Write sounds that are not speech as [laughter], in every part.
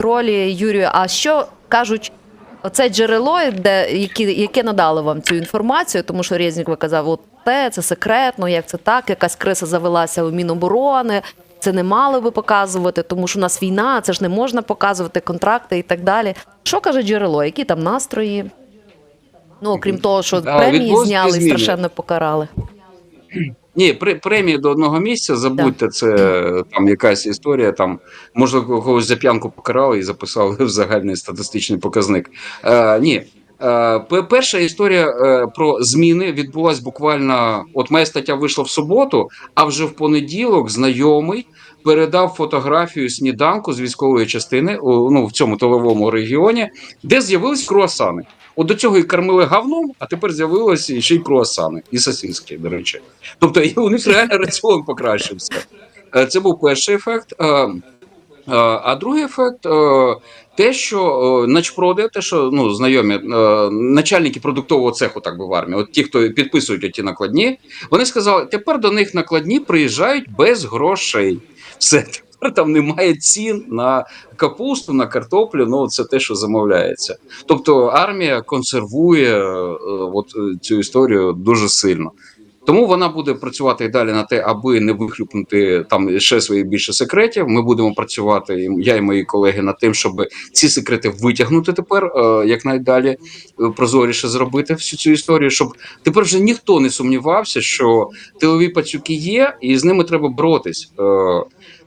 контролі, Юрію. А що кажуть? Оце джерело, де які, яке надало вам цю інформацію, тому що Резніков казав, от те, це секретно, як це так, якась криса завелася у Міноборони, це не мали би показувати, тому що у нас війна, це ж не можна показувати контракти і так далі. Що каже джерело? Які там настрої? Ну, окрім того, що Да, премії зняли і страшенно покарали. [clears throat] Ні, пре- премії до одного місця. Забудьте, це там якась історія. Там може когось за п'янку покарали і записали в загальний статистичний показник. Е, ні. Е, перша історія е, про зміни відбулась буквально. От моя стаття вийшла в суботу, а вже в понеділок знайомий передав фотографію сніданку з військової частини у, ну, в цьому тиловому регіоні, де з'явились круасани. От до цього і кормили говном, а тепер з'явилися ще й круасани, і сосиски, до речі. Тобто у них реально раціон покращився. Е, Це був перший ефект. Е, е, А другий ефект те, що начпроди, те, що ну знайомі начальники продуктового цеху, так би в армії, от ті, хто підписують ті накладні, вони сказали, тепер до них накладні приїжджають без грошей. Все тепер там немає цін на капусту, на картоплю. Ну це те, що замовляється. Тобто армія консервує е, от е, цю історію дуже сильно. Тому вона буде працювати і далі на те, аби не вихлюпнути там ще свої більше секретів. Ми будемо працювати, я і мої колеги, над тим, щоб ці секрети витягнути тепер, е, якнайдалі е, прозоріше зробити всю цю історію, щоб тепер вже ніхто не сумнівався, що тилові пацюки є, і з ними треба боротись. Е,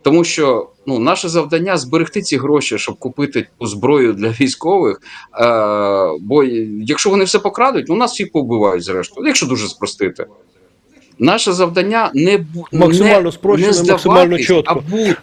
Тому що ну наше завдання зберегти ці гроші, щоб купити зброю для військових. Е, бо якщо вони все покрадуть, ну нас всіх повбивають зрештою, якщо дуже спростити. Наше завдання не Максимально спрощено, максимально чітко. а бути.